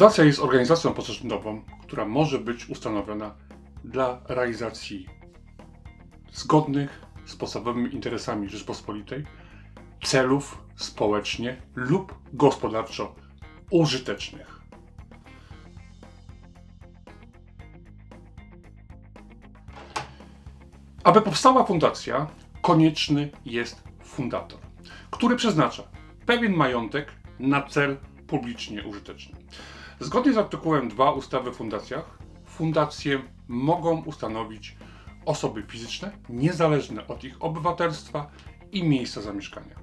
Fundacja jest organizacją pozarządową, która może być ustanowiona dla realizacji zgodnych z podstawowymi interesami Rzeczpospolitej celów społecznie lub gospodarczo użytecznych. Aby powstała fundacja, konieczny jest fundator, który przeznacza pewien majątek na cel publicznie użyteczny. Zgodnie z artykułem 2 ustawy o fundacjach, fundacje mogą ustanowić osoby fizyczne, niezależne od ich obywatelstwa i miejsca zamieszkania,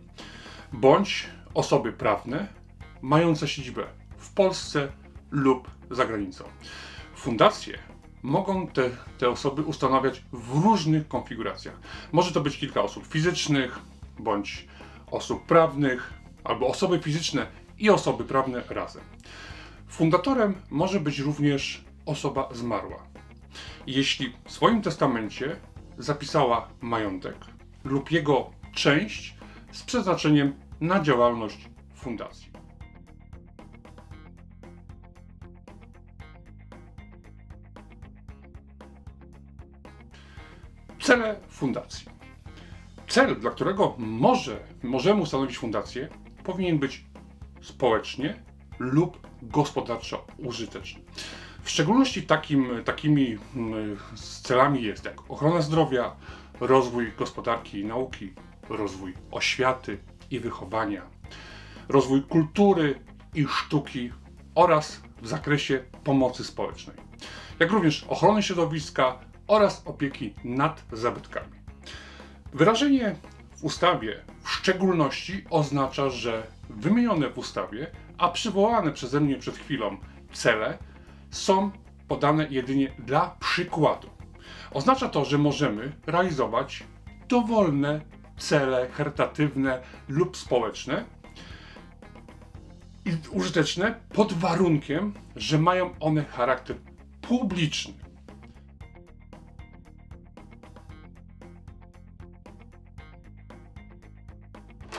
bądź osoby prawne mające siedzibę w Polsce lub za granicą. Fundacje mogą te, te osoby ustanawiać w różnych konfiguracjach. Może to być kilka osób fizycznych, bądź osób prawnych, albo osoby fizyczne i osoby prawne razem. Fundatorem może być również osoba zmarła. Jeśli w swoim testamencie zapisała majątek lub jego część z przeznaczeniem na działalność fundacji. Cele fundacji. Cel, dla którego może, możemy ustanowić fundację, powinien być społecznie lub gospodarczo użyteczny. W szczególności takim, takimi mm, celami jest jak ochrona zdrowia, rozwój gospodarki i nauki, rozwój oświaty i wychowania, rozwój kultury i sztuki oraz w zakresie pomocy społecznej, jak również ochrony środowiska oraz opieki nad zabytkami. Wyrażenie w ustawie w szczególności oznacza, że wymienione w ustawie, a przywołane przeze mnie przed chwilą cele są podane jedynie dla przykładu. Oznacza to, że możemy realizować dowolne cele charytatywne lub społeczne i użyteczne pod warunkiem, że mają one charakter publiczny.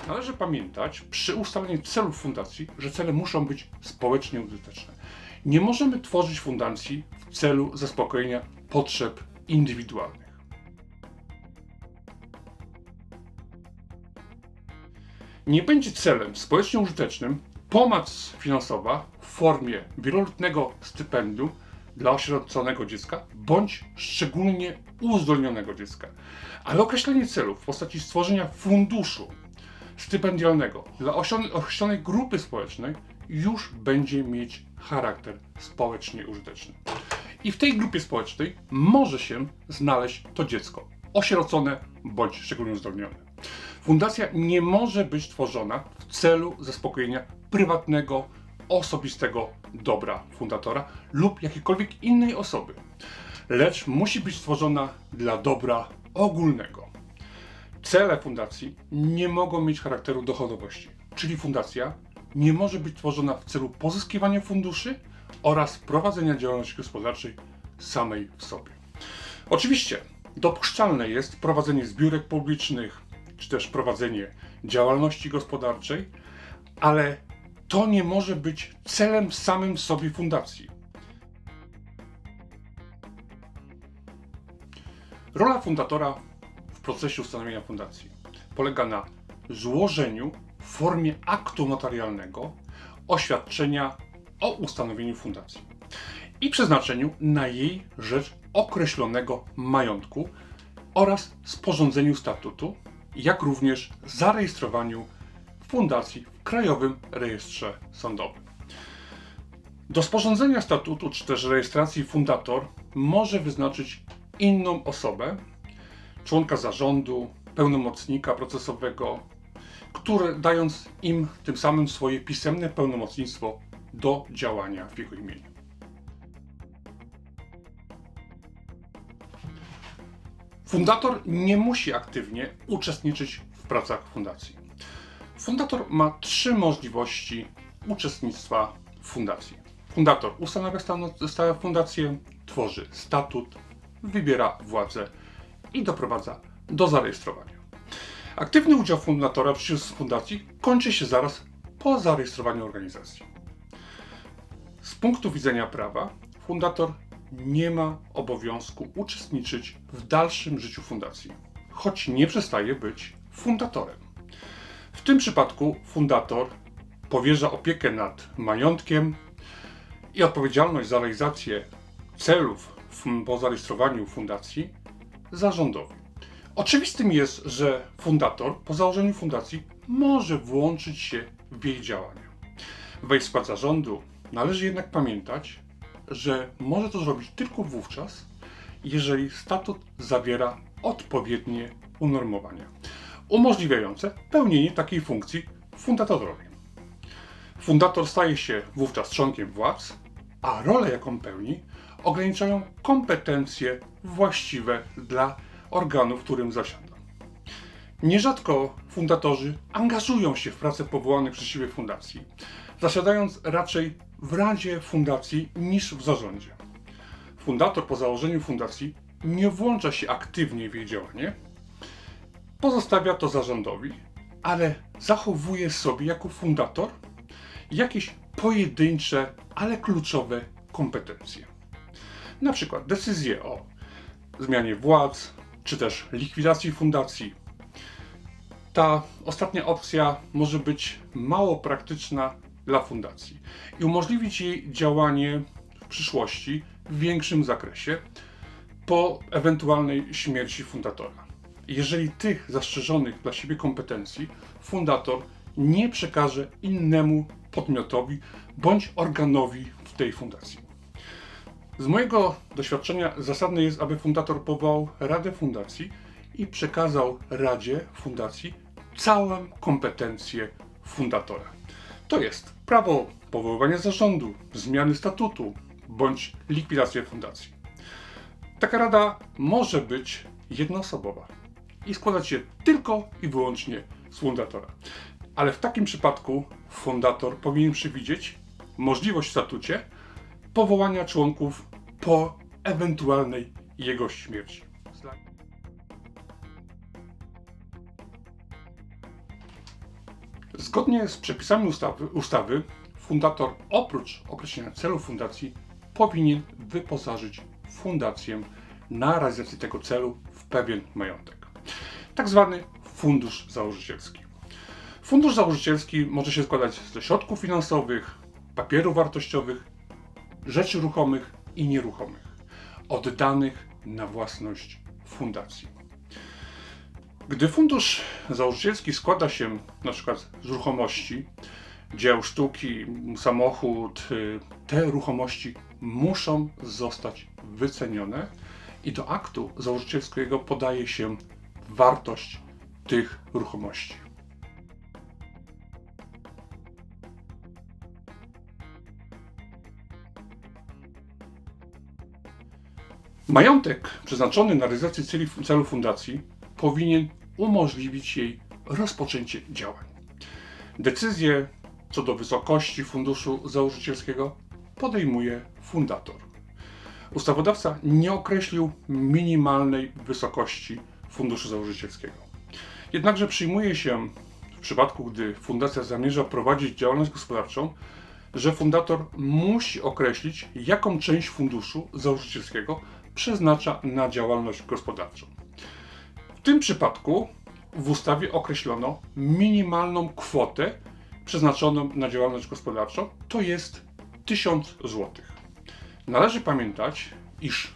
Należy pamiętać przy ustaleniu celów fundacji, że cele muszą być społecznie użyteczne. Nie możemy tworzyć fundacji w celu zaspokojenia potrzeb indywidualnych. Nie będzie celem społecznie użytecznym pomoc finansowa w formie wieloletniego stypendium dla osieroconego dziecka bądź szczególnie uzdolnionego dziecka. Ale określenie celów w postaci stworzenia funduszu stypendialnego dla określonej grupy społecznej już będzie mieć charakter społecznie użyteczny. I w tej grupie społecznej może się znaleźć to dziecko, osierocone bądź szczególnie uzdolnione. Fundacja nie może być tworzona w celu zaspokojenia prywatnego, osobistego dobra fundatora lub jakiejkolwiek innej osoby, lecz musi być stworzona dla dobra ogólnego. Cele fundacji nie mogą mieć charakteru dochodowości, czyli fundacja nie może być tworzona w celu pozyskiwania funduszy oraz prowadzenia działalności gospodarczej samej w sobie. Oczywiście dopuszczalne jest prowadzenie zbiórek publicznych czy też prowadzenie działalności gospodarczej, ale to nie może być celem samym w sobie fundacji. Rola fundatora procesie ustanowienia fundacji polega na złożeniu w formie aktu notarialnego oświadczenia o ustanowieniu fundacji i przeznaczeniu na jej rzecz określonego majątku oraz sporządzeniu statutu, jak również zarejestrowaniu fundacji w Krajowym Rejestrze Sądowym. Do sporządzenia statutu czy też rejestracji fundator może wyznaczyć inną osobę, członka zarządu, pełnomocnika procesowego, które dając im tym samym swoje pisemne pełnomocnictwo do działania w jego imieniu. Fundator nie musi aktywnie uczestniczyć w pracach fundacji. Fundator ma trzy możliwości uczestnictwa w fundacji. Fundator ustanawia stałe fundację, tworzy statut, wybiera władzę i doprowadza do zarejestrowania. Aktywny udział fundatora w życiu fundacji kończy się zaraz po zarejestrowaniu organizacji. Z punktu widzenia prawa, fundator nie ma obowiązku uczestniczyć w dalszym życiu fundacji, choć nie przestaje być fundatorem. W tym przypadku fundator powierza opiekę nad majątkiem i odpowiedzialność za realizację celów po zarejestrowaniu fundacji zarządowi. Oczywistym jest, że fundator po założeniu fundacji może włączyć się w jej działania. Wejść w skład zarządu należy jednak pamiętać, że może to zrobić tylko wówczas, jeżeli statut zawiera odpowiednie unormowania umożliwiające pełnienie takiej funkcji fundatorowi. Fundator staje się wówczas członkiem władz, a rolę, jaką pełni, ograniczają kompetencje właściwe dla organu, w którym zasiada. Nierzadko fundatorzy angażują się w pracę powołanych przez siebie fundacji, zasiadając raczej w Radzie Fundacji niż w zarządzie. Fundator po założeniu fundacji nie włącza się aktywnie w jej działanie, pozostawia to zarządowi, ale zachowuje sobie jako fundator jakieś pojedyncze, ale kluczowe kompetencje. Na przykład decyzje o zmianie władz, czy też likwidacji fundacji. Ta ostatnia opcja może być mało praktyczna dla fundacji i umożliwić jej działanie w przyszłości w większym zakresie po ewentualnej śmierci fundatora. Jeżeli tych zastrzeżonych dla siebie kompetencji fundator nie przekaże innemu podmiotowi bądź organowi w tej fundacji. Z mojego doświadczenia zasadne jest, aby fundator powołał Radę Fundacji i przekazał Radzie Fundacji całe kompetencje fundatora. To jest prawo powoływania zarządu, zmiany statutu bądź likwidację fundacji. Taka rada może być jednoosobowa i składać się tylko i wyłącznie z fundatora. Ale w takim przypadku fundator powinien przewidzieć możliwość w statucie powołania członków po ewentualnej jego śmierci. Zgodnie z przepisami ustawy, ustawy, fundator oprócz określenia celu fundacji powinien wyposażyć fundację na realizację tego celu w pewien majątek. Tak zwany fundusz założycielski. Fundusz założycielski może się składać ze środków finansowych, papierów wartościowych, rzeczy ruchomych i nieruchomych, oddanych na własność fundacji. Gdy fundusz założycielski składa się na przykład z ruchomości, dzieł sztuki, samochód, y, te ruchomości muszą zostać wycenione i do aktu założycielskiego podaje się wartość tych ruchomości. Majątek przeznaczony na realizację celu fundacji powinien umożliwić jej rozpoczęcie działań. Decyzję co do wysokości funduszu założycielskiego podejmuje fundator. Ustawodawca nie określił minimalnej wysokości funduszu założycielskiego. Jednakże przyjmuje się w przypadku, gdy fundacja zamierza prowadzić działalność gospodarczą, że fundator musi określić, jaką część funduszu założycielskiego przeznacza na działalność gospodarczą. W tym przypadku w ustawie określono minimalną kwotę przeznaczoną na działalność gospodarczą, to jest 1000 zł. Należy pamiętać, iż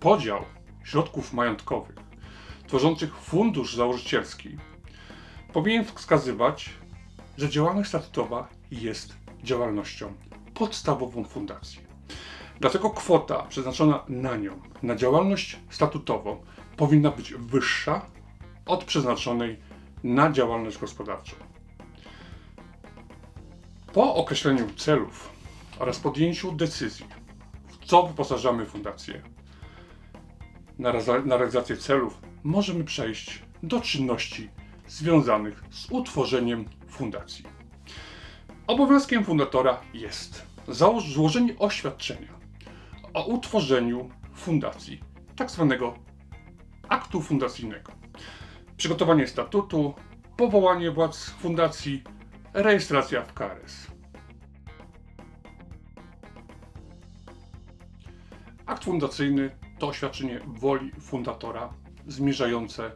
podział środków majątkowych tworzących fundusz założycielski powinien wskazywać, że działalność statutowa jest działalnością podstawową fundacji. Dlatego kwota przeznaczona na nią, na działalność statutową, powinna być wyższa od przeznaczonej na działalność gospodarczą. Po określeniu celów oraz podjęciu decyzji, w co wyposażamy fundację, na, realizację celów możemy przejść do czynności związanych z utworzeniem fundacji. Obowiązkiem fundatora jest zało- złożenie oświadczenia o utworzeniu fundacji, tak zwanego aktu fundacyjnego, przygotowanie statutu, powołanie władz fundacji, rejestracja w KRS. Akt fundacyjny to oświadczenie woli fundatora zmierzające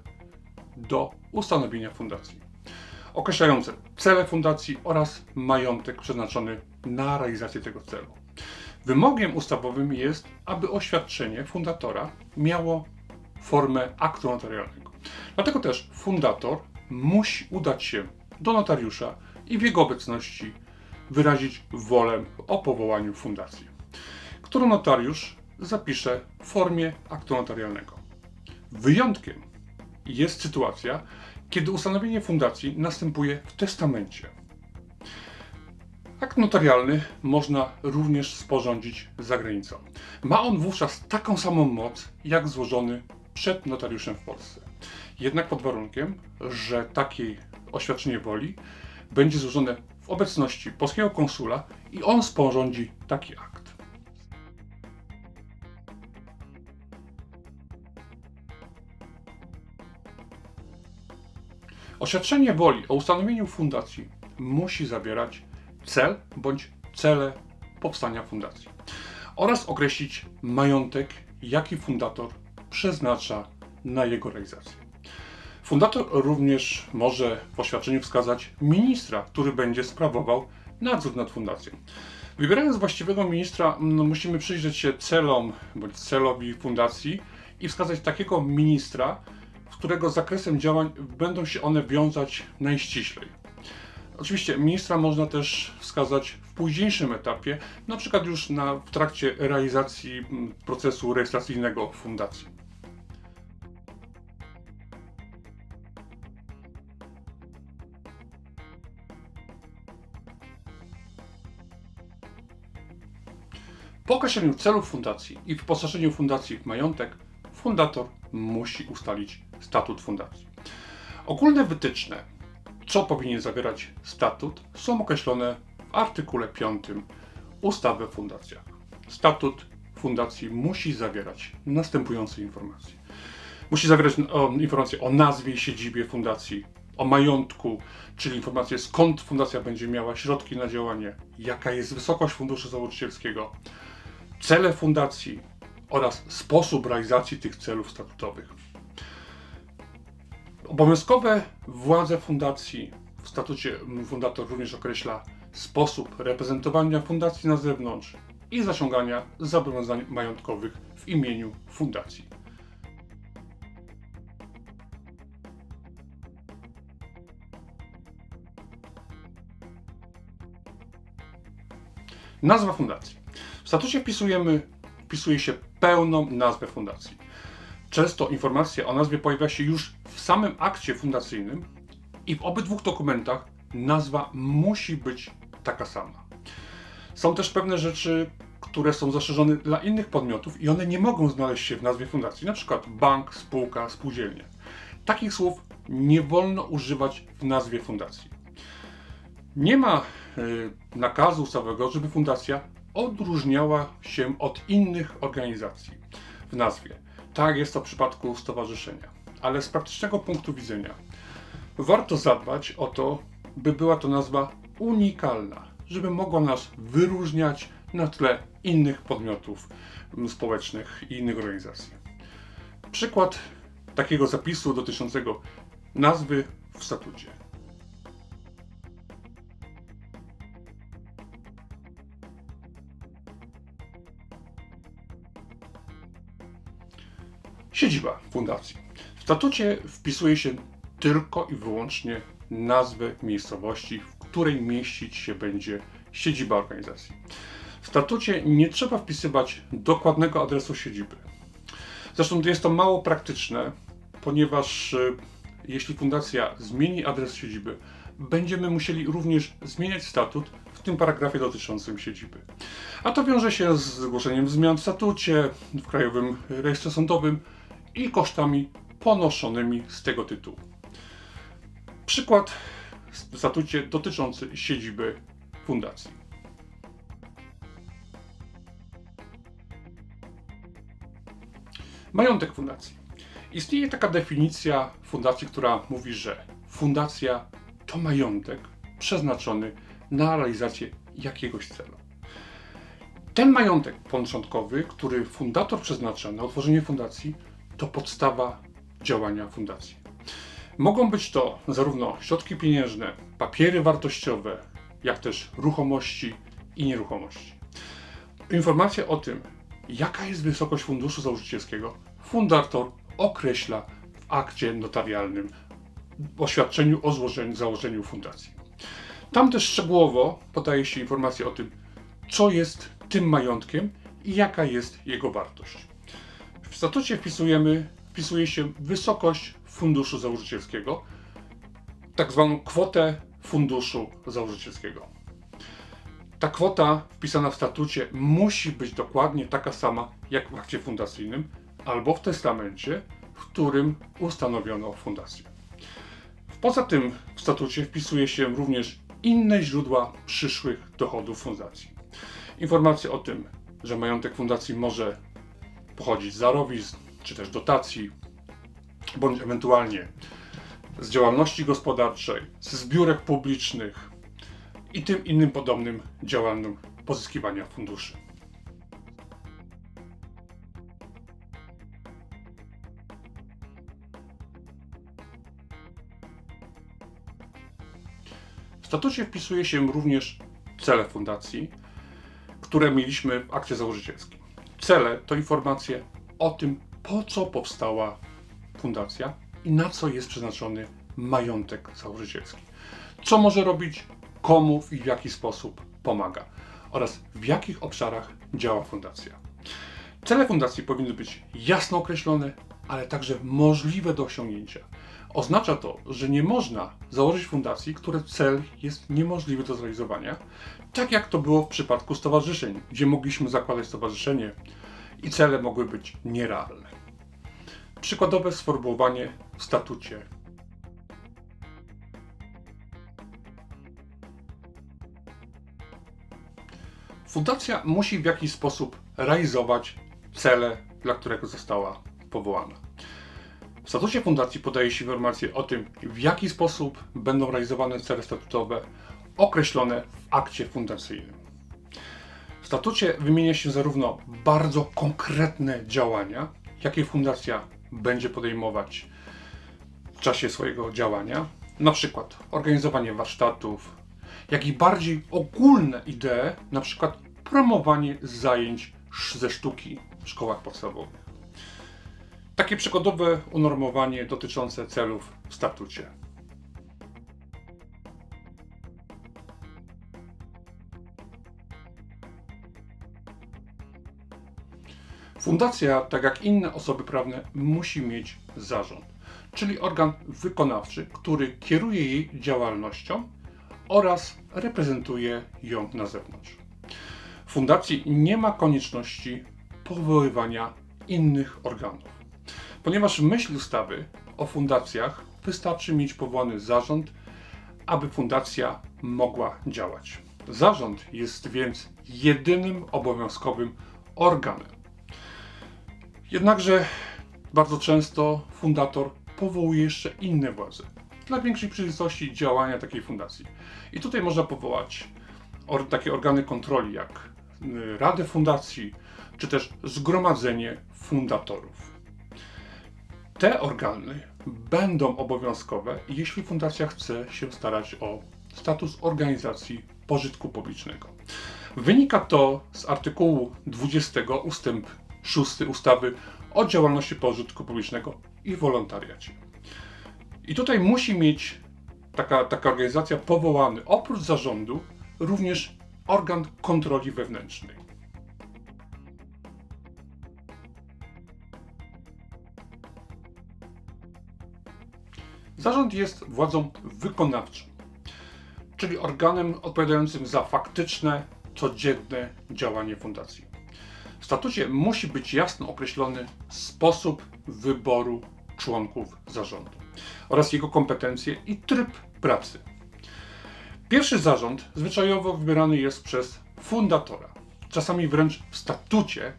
do ustanowienia fundacji, określające cele fundacji oraz majątek przeznaczony na realizację tego celu. Wymogiem ustawowym jest, aby oświadczenie fundatora miało formę aktu notarialnego. Dlatego też fundator musi udać się do notariusza i w jego obecności wyrazić wolę o powołaniu fundacji, którą notariusz zapisze w formie aktu notarialnego. Wyjątkiem jest sytuacja, kiedy ustanowienie fundacji następuje w testamencie. Akt notarialny można również sporządzić za granicą. Ma on wówczas taką samą moc, jak złożony przed notariuszem w Polsce. Jednak pod warunkiem, że takie oświadczenie woli będzie złożone w obecności polskiego konsula i on sporządzi taki akt. Oświadczenie woli o ustanowieniu fundacji musi zawierać cel bądź cele powstania fundacji oraz określić majątek, jaki fundator przeznacza na jego realizację. Fundator również może w oświadczeniu wskazać ministra, który będzie sprawował nadzór nad fundacją. Wybierając właściwego ministra, no, musimy przyjrzeć się celom bądź celowi fundacji i wskazać takiego ministra, w którego zakresem działań będą się one wiązać najściślej. Oczywiście ministra można też wskazać w późniejszym etapie, na przykład już na, w trakcie realizacji mm, procesu rejestracyjnego fundacji. Po określeniu celów fundacji i wyposażeniu fundacji w majątek, fundator musi ustalić statut fundacji. Ogólne wytyczne, co powinien zawierać statut, są określone w artykule 5 ustawy o fundacjach. Statut fundacji musi zawierać następujące informacje. Musi zawierać o, informacje o nazwie i siedzibie fundacji, o majątku, czyli informacje skąd fundacja będzie miała środki na działanie, jaka jest wysokość funduszu założycielskiego, cele fundacji oraz sposób realizacji tych celów statutowych. Obowiązkowe władze fundacji w statucie fundator również określa sposób reprezentowania fundacji na zewnątrz i zaciągania zobowiązań majątkowych w imieniu fundacji. Nazwa fundacji. W statucie wpisujemy, wpisuje się pełną nazwę fundacji. Często informacja o nazwie pojawia się już w samym akcie fundacyjnym i w obydwu dokumentach nazwa musi być taka sama. Są też pewne rzeczy, które są zastrzeżone dla innych podmiotów i one nie mogą znaleźć się w nazwie fundacji, na przykład bank, spółka, spółdzielnia. Takich słów nie wolno używać w nazwie fundacji. Nie ma y, nakazu całego, żeby fundacja odróżniała się od innych organizacji w nazwie. Tak jest to w przypadku stowarzyszenia. Ale z praktycznego punktu widzenia warto zadbać o to, by była to nazwa unikalna, żeby mogła nas wyróżniać na tle innych podmiotów społecznych i innych organizacji. Przykład takiego zapisu dotyczącego nazwy w statucie. Siedziba fundacji. W statucie wpisuje się tylko i wyłącznie nazwę miejscowości, w której mieścić się będzie siedziba organizacji. W statucie nie trzeba wpisywać dokładnego adresu siedziby. Zresztą jest to mało praktyczne, ponieważ y, jeśli fundacja zmieni adres siedziby, będziemy musieli również zmieniać statut w tym paragrafie dotyczącym siedziby. A to wiąże się z zgłoszeniem zmian w statucie, w Krajowym Rejestrze Sądowym i kosztami ponoszonymi z tego tytułu. Przykład w statucie dotyczący siedziby fundacji. Majątek fundacji. Istnieje taka definicja fundacji, która mówi, że fundacja to majątek przeznaczony na realizację jakiegoś celu. Ten majątek początkowy, który fundator przeznacza na utworzenie fundacji, to podstawa działania fundacji. Mogą być to zarówno środki pieniężne, papiery wartościowe, jak też ruchomości i nieruchomości. Informacje o tym, jaka jest wysokość funduszu założycielskiego, fundator określa w akcie notarialnym, oświadczeniu o złożeniu, założeniu fundacji. Tam też szczegółowo podaje się informacje o tym, co jest tym majątkiem i jaka jest jego wartość. W statucie wpisujemy, wpisuje się wysokość funduszu założycielskiego, tak zwaną kwotę funduszu założycielskiego. Ta kwota wpisana w statucie musi być dokładnie taka sama jak w akcie fundacyjnym albo w testamencie, w którym ustanowiono fundację. Poza tym w statucie wpisuje się również inne źródła przyszłych dochodów fundacji. Informacje o tym, że majątek fundacji może pochodzić z darowizn, czy też dotacji, bądź ewentualnie z działalności gospodarczej, z zbiórek publicznych i tym innym podobnym działalnym pozyskiwania funduszy. W statucie wpisuje się również cele fundacji, które mieliśmy w akcie założycielskim. Cele to informacje o tym, po co powstała fundacja i na co jest przeznaczony majątek założycielski. Co może robić, komu i w jaki sposób pomaga oraz w jakich obszarach działa fundacja. Cele fundacji powinny być jasno określone, ale także możliwe do osiągnięcia. Oznacza to, że nie można założyć fundacji, której cel jest niemożliwy do zrealizowania, tak jak to było w przypadku stowarzyszeń, gdzie mogliśmy zakładać stowarzyszenie i cele mogły być nierealne. Przykładowe sformułowanie w statucie. Fundacja musi w jakiś sposób realizować cele, dla którego została powołana. W statucie fundacji podaje się informacje o tym, w jaki sposób będą realizowane cele statutowe określone w akcie fundacyjnym. Statucie wymienia się zarówno bardzo konkretne działania, jakie fundacja będzie podejmować w czasie swojego działania, na przykład organizowanie warsztatów, jak i bardziej ogólne idee, na przykład promowanie zajęć ze sztuki w szkołach podstawowych. Takie przykładowe unormowanie dotyczące celów w statucie. Fundacja, tak jak inne osoby prawne, musi mieć zarząd, czyli organ wykonawczy, który kieruje jej działalnością oraz reprezentuje ją na zewnątrz. Fundacji nie ma konieczności powoływania innych organów. Ponieważ w myśl ustawy o fundacjach wystarczy mieć powołany zarząd, aby fundacja mogła działać. Zarząd jest więc jedynym obowiązkowym organem. Jednakże bardzo często fundator powołuje jeszcze inne władze dla większej przejrzystości działania takiej fundacji. I tutaj można powołać or takie organy kontroli jak y, Radę Fundacji, czy też Zgromadzenie Fundatorów. Te organy będą obowiązkowe, jeśli fundacja chce się starać o status organizacji pożytku publicznego. Wynika to z artykułu 20 ustęp 6 ustawy o działalności pożytku publicznego i wolontariacie. I tutaj musi mieć taka, taka organizacja powołany oprócz zarządu również organ kontroli wewnętrznej. Zarząd jest władzą wykonawczą, czyli organem odpowiadającym za faktyczne, codzienne działanie fundacji. W statucie musi być jasno określony sposób wyboru członków zarządu oraz jego kompetencje i tryb pracy. Pierwszy zarząd zwyczajowo wybierany jest przez fundatora. Czasami wręcz w statucie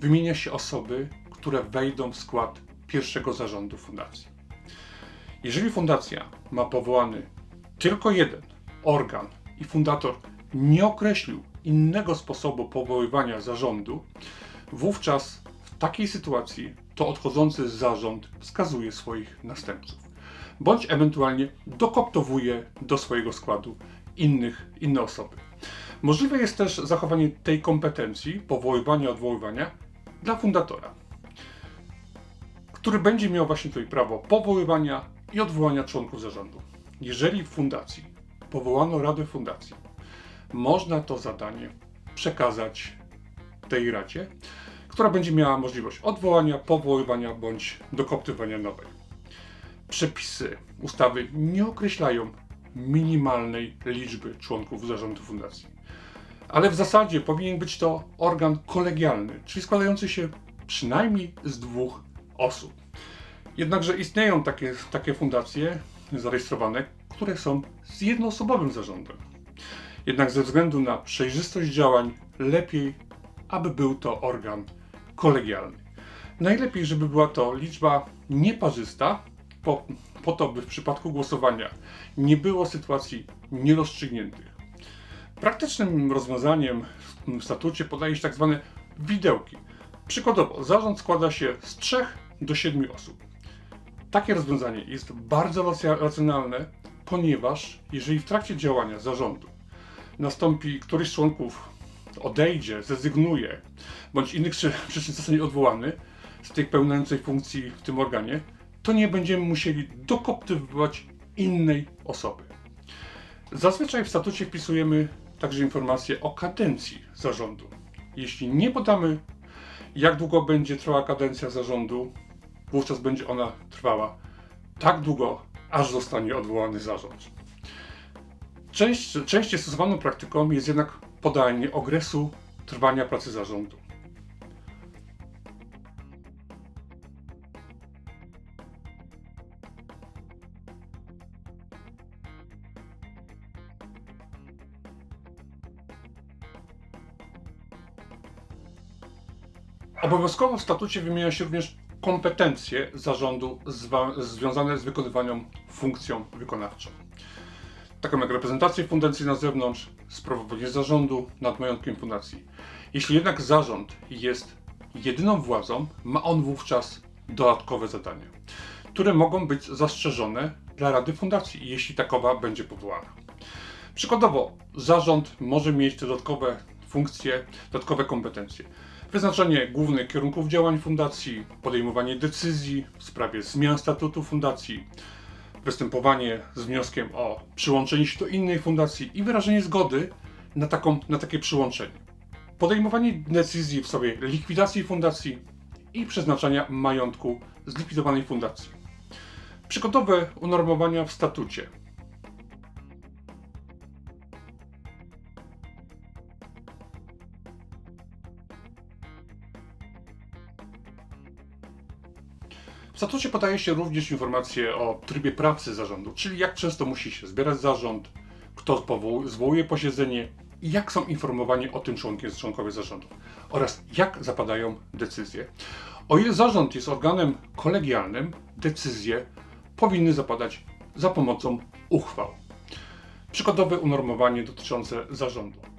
wymienia się osoby, które wejdą w skład pierwszego zarządu fundacji. Jeżeli fundacja ma powołany tylko jeden organ i fundator nie określił innego sposobu powoływania zarządu, wówczas w takiej sytuacji to odchodzący zarząd wskazuje swoich następców, bądź ewentualnie dokoptowuje do swojego składu innych, inne osoby. Możliwe jest też zachowanie tej kompetencji powoływania, odwoływania dla fundatora, który będzie miał właśnie tutaj prawo powoływania i odwołania członków zarządu. Jeżeli w fundacji powołano Radę Fundacji, można to zadanie przekazać tej Radzie, która będzie miała możliwość odwołania, powoływania bądź dokoptywania nowej. Przepisy ustawy nie określają minimalnej liczby członków zarządu fundacji. Ale w zasadzie powinien być to organ kolegialny, czyli składający się przynajmniej z dwóch osób. Jednakże istnieją takie, takie fundacje zarejestrowane, które są z jednoosobowym zarządem. Jednak ze względu na przejrzystość działań, lepiej, aby był to organ kolegialny. Najlepiej, żeby była to liczba nieparzysta, po, po to, by w przypadku głosowania nie było sytuacji nierozstrzygniętych. Praktycznym rozwiązaniem w statucie podaje się tak zwane widełki. Przykładowo, zarząd składa się z 3 do 7 osób. Takie rozwiązanie jest bardzo racjonalne, ponieważ jeżeli w trakcie działania zarządu nastąpi któryś z członków odejdzie, zrezygnuje, bądź innych przyczyn zostanie odwołany z tej pełniącej funkcji w tym organie, to nie będziemy musieli dokoptywać innej osoby. Zazwyczaj w statucie wpisujemy także informacje o kadencji zarządu. Jeśli nie podamy, jak długo będzie trwała kadencja zarządu, wówczas będzie ona trwała tak długo, aż zostanie odwołany zarząd. Część, częściej stosowaną praktyką jest jednak podanie okresu trwania pracy zarządu. Obowiązkowo w statucie wymienia się również kompetencje zarządu związane z wykonywaniem funkcją wykonawczą. Taką jak reprezentację fundacji na zewnątrz, sprawowanie zarządu nad majątkiem fundacji. Jeśli jednak zarząd jest jedyną władzą, ma on wówczas dodatkowe zadania, które mogą być zastrzeżone dla Rady Fundacji, jeśli takowa będzie powołana. Przykładowo, zarząd może mieć dodatkowe funkcje, dodatkowe kompetencje wyznaczenie głównych kierunków działań fundacji, podejmowanie decyzji w sprawie zmian statutu fundacji, występowanie z wnioskiem o przyłączenie się do innej fundacji i wyrażenie zgody na, taką, na takie przyłączenie. Podejmowanie decyzji w sprawie likwidacji fundacji i przeznaczania majątku zlikwidowanej fundacji. Przykładowe unormowania w statucie W statucie podaje się również informacje o trybie pracy zarządu, czyli jak często musi się zbierać zarząd, kto zwołuje posiedzenie i jak są informowani o tym członkiem, członkowie zarządu oraz jak zapadają decyzje. O ile zarząd jest organem kolegialnym, decyzje powinny zapadać za pomocą uchwał. Przykładowe unormowanie dotyczące zarządu.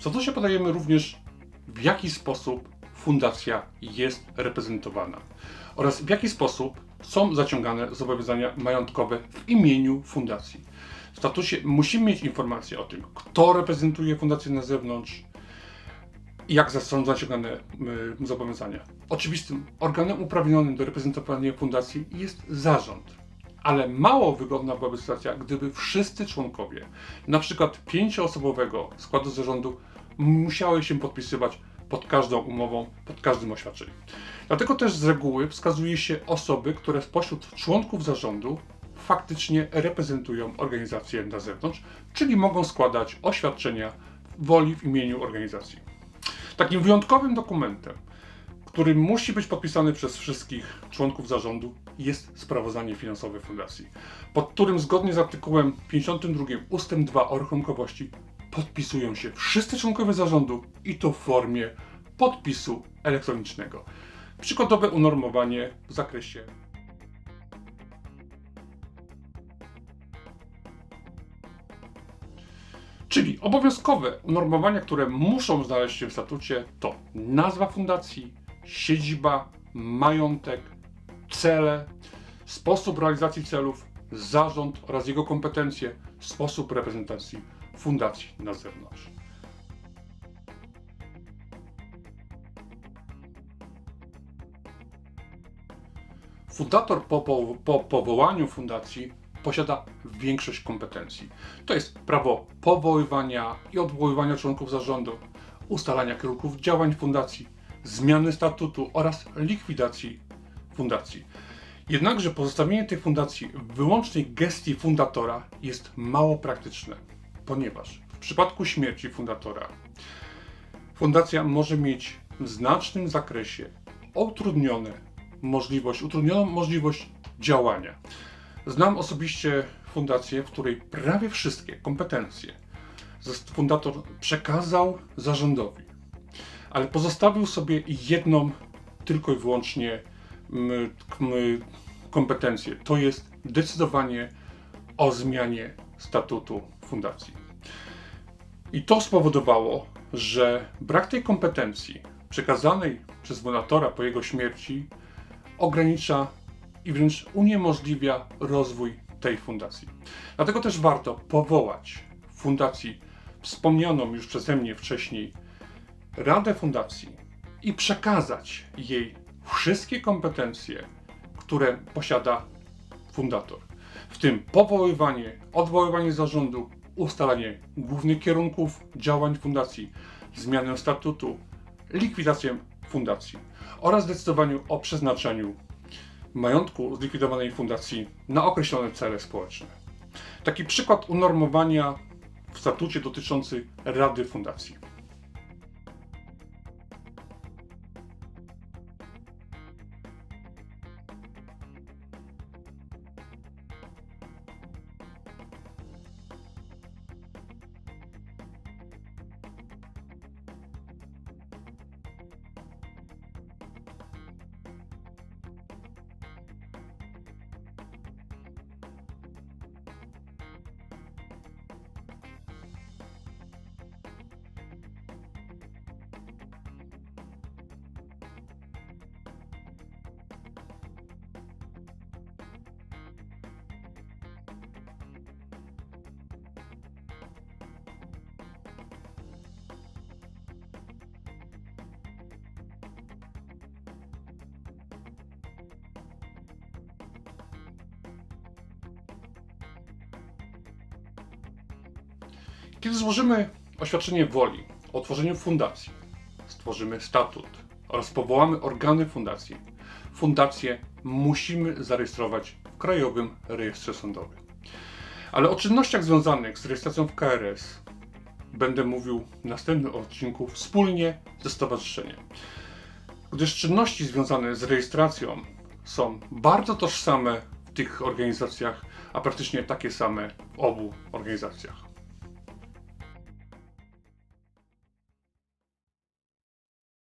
W statusie podajemy również, w jaki sposób fundacja jest reprezentowana oraz w jaki sposób są zaciągane zobowiązania majątkowe w imieniu fundacji. W statusie musimy mieć informację o tym, kto reprezentuje fundację na zewnątrz i jak są zaciągane y, zobowiązania. Oczywistym organem uprawnionym do reprezentowania fundacji jest zarząd. Ale mało wygodna byłaby sytuacja, gdyby wszyscy członkowie, na przykład pięcioosobowego składu zarządu, musiały się podpisywać pod każdą umową, pod każdym oświadczeniem. Dlatego też z reguły wskazuje się osoby, które spośród członków zarządu faktycznie reprezentują organizację na zewnątrz, czyli mogą składać oświadczenia woli w imieniu organizacji. Takim wyjątkowym dokumentem, który musi być podpisany przez wszystkich członków zarządu, jest sprawozdanie finansowe fundacji, pod którym zgodnie z artykułem 52 ust. 2 o rachunkowości podpisują się wszyscy członkowie zarządu i to w formie podpisu elektronicznego. Przykładowe unormowanie w zakresie Czyli obowiązkowe unormowania, które muszą znaleźć się w statucie, to nazwa fundacji, siedziba, majątek, cele, sposób realizacji celów, zarząd oraz jego kompetencje, sposób reprezentacji fundacji na zewnątrz. Fundator po, po, po powołaniu fundacji posiada większość kompetencji. To jest prawo powoływania i odwoływania członków zarządu, ustalania kierunków działań fundacji, zmiany statutu oraz likwidacji fundacji. Jednakże pozostawienie tej fundacji w wyłącznej gestii fundatora jest mało praktyczne, ponieważ w przypadku śmierci fundatora fundacja może mieć w znacznym zakresie utrudnione możliwość, utrudnioną możliwość działania. Znam osobiście fundację, w której prawie wszystkie kompetencje fundator przekazał zarządowi, ale pozostawił sobie jedną tylko i wyłącznie mm, k- m, kompetencję. To jest decydowanie o zmianie statutu fundacji. I to spowodowało, że brak tej kompetencji przekazanej przez fundatora po jego śmierci ogranicza i wręcz uniemożliwia rozwój tej fundacji. Dlatego też warto powołać w fundacji wspomnianą już przeze mnie wcześniej Radę Fundacji i przekazać jej wszystkie kompetencje, które posiada fundator, w tym powoływanie, odwoływanie zarządu, ustalanie głównych kierunków działań fundacji, zmianę statutu, likwidację fundacji oraz decydowaniu o przeznaczeniu majątku zlikwidowanej fundacji na określone cele społeczne. Taki przykład unormowania w statucie dotyczący Rady Fundacji. Kiedy złożymy oświadczenie woli o utworzeniu fundacji, stworzymy statut oraz powołamy organy fundacji, fundację musimy zarejestrować w Krajowym Rejestrze Sądowym. Ale o czynnościach związanych z rejestracją w KRS będę mówił w następnym odcinku wspólnie ze stowarzyszeniem. Gdyż czynności związane z rejestracją są bardzo tożsame w tych organizacjach, a praktycznie takie same w obu organizacjach.